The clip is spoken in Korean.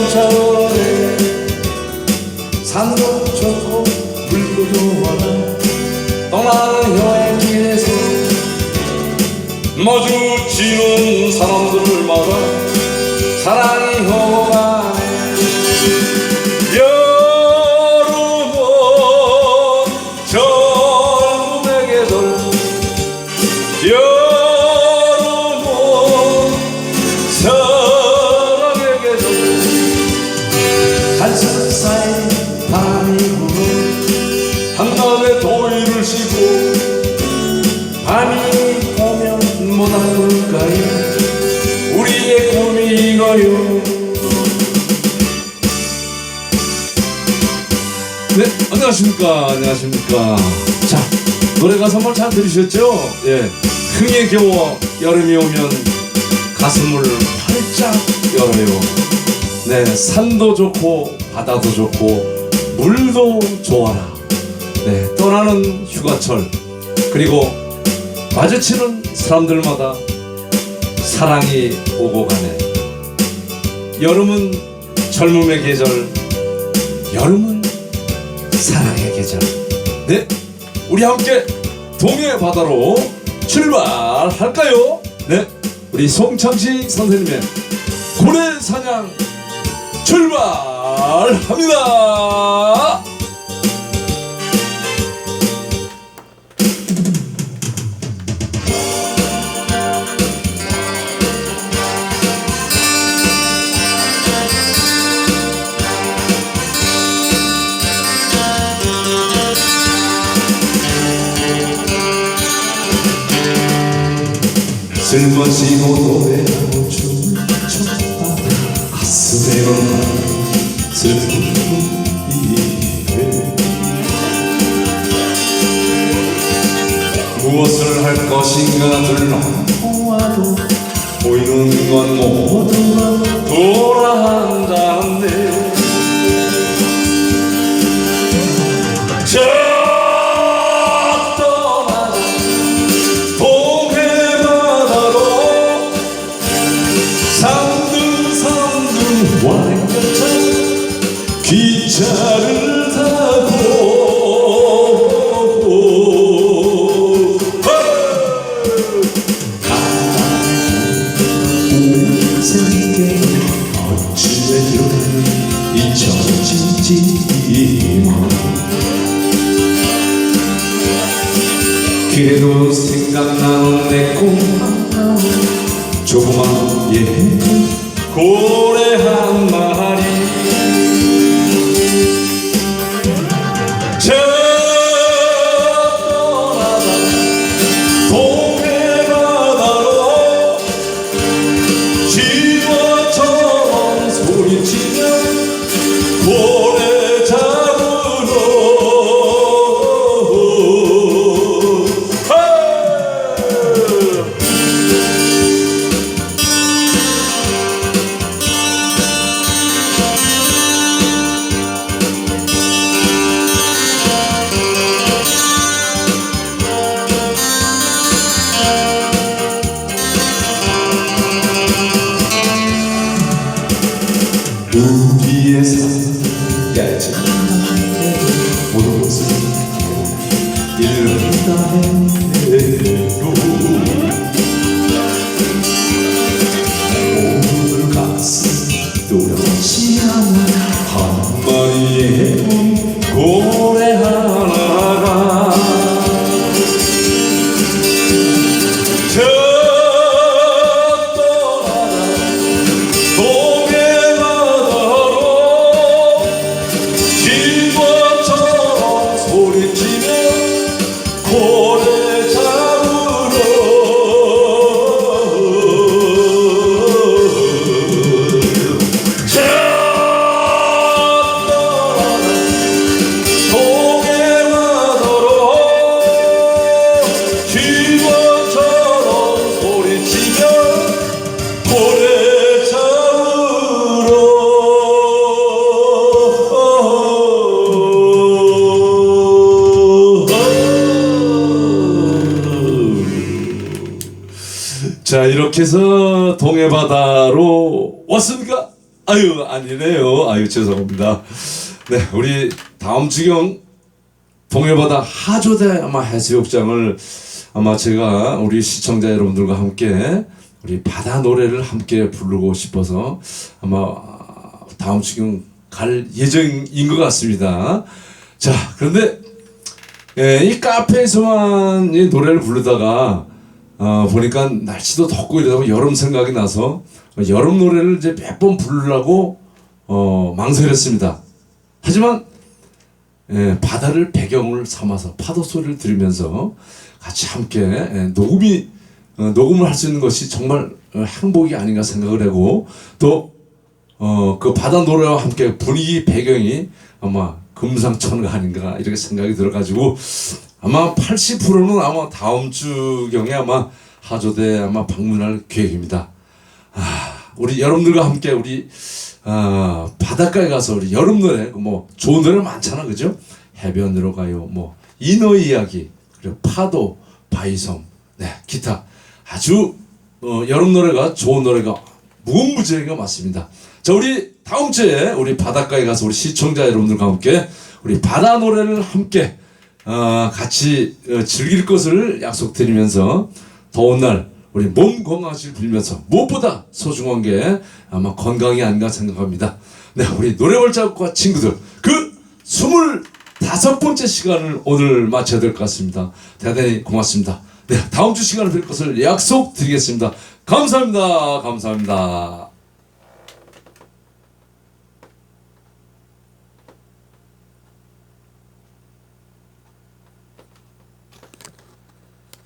넘쳐오네 산도 좋고 물도 좋아라 떠나는 여행길에서 마주치는 사람들마다 사랑 싣고 밤이 오면 못 아플까요 우리의 꿈이 이거요 네, 안녕하십니까. 안녕하십니까. 자, 노래 가사 한번 잘 들으셨죠? 예. 흥에 겨워 여름이 오면 가슴을 활짝 열어요. 네, 산도 좋고 바다도 좋고 물도 좋아라. 네, 떠나는 휴가철 그리고 마주치는 사람들마다 사랑이 오고 가네. 여름은 젊음의 계절, 여름은 사랑의 계절. 네, 우리 함께 동해 바다로 출발할까요? 네, 우리 송창식 선생님의 고래 사냥 출발합니다. 쓸모지고 노래하고 춤을 췄다 가슴에 건다 슬픔이 무엇을 할 것인가 둘러보아도 보이는 건 모두가 완전차 기차를 타고 생게 어찌되려 잊혀지지만 그래도 생각나는 내꿈 조그만 예 고래 한 자 이렇게 해서 동해바다로 왔습니까? 아유 아니네요. 아유 죄송합니다. 네 우리 다음 주경 동해바다 하조대 아마 해수욕장을 아마 제가 우리 시청자 여러분들과 함께 우리 바다 노래를 함께 부르고 싶어서 아마 다음 주경 갈 예정인 것 같습니다. 자 그런데 예, 이 카페에서만 이 노래를 부르다가 어, 보니까 날씨도 덥고 이러다 보니 여름 생각이 나서 여름 노래를 이제 몇 번 부르려고 어, 망설였습니다. 하지만 예, 바다를 배경을 삼아서 파도 소리를 들으면서 같이 함께 예, 녹음이 어, 녹음을 할 수 있는 것이 정말 어, 행복이 아닌가 생각을 하고 또 어, 그 바다 노래와 함께 분위기 배경이 아마 금상첨화가 아닌가 이렇게 생각이 들어가지고 아마 80%는 아마 다음 주경에 아마 하조대 아마 방문할 계획입니다. 아, 우리 여러분들과 함께 우리 아, 바닷가에 가서 우리 여름 노래 뭐 좋은 노래 많잖아 그죠? 해변으로 가요 뭐 인어 이야기 그리고 파도 바이섬 네 기타 아주 어, 여름 노래가 좋은 노래가 무궁무진하게 많습니다. 자 우리 다음 주에 우리 바닷가에 가서 우리 시청자 여러분들과 함께 우리 바다 노래를 함께 어, 같이 어, 즐길 것을 약속드리면서 더운 날 우리 몸 건강하시길 빌면서 무엇보다 소중한 게 아마 건강이 아닌가 생각합니다. 네, 우리 노래벌자과 친구들 그 스물 다섯 번째 시간을 오늘 마쳐야 될 것 같습니다. 대단히 고맙습니다. 네, 다음 주 시간에 뵐 것을 약속드리겠습니다. 감사합니다. 감사합니다.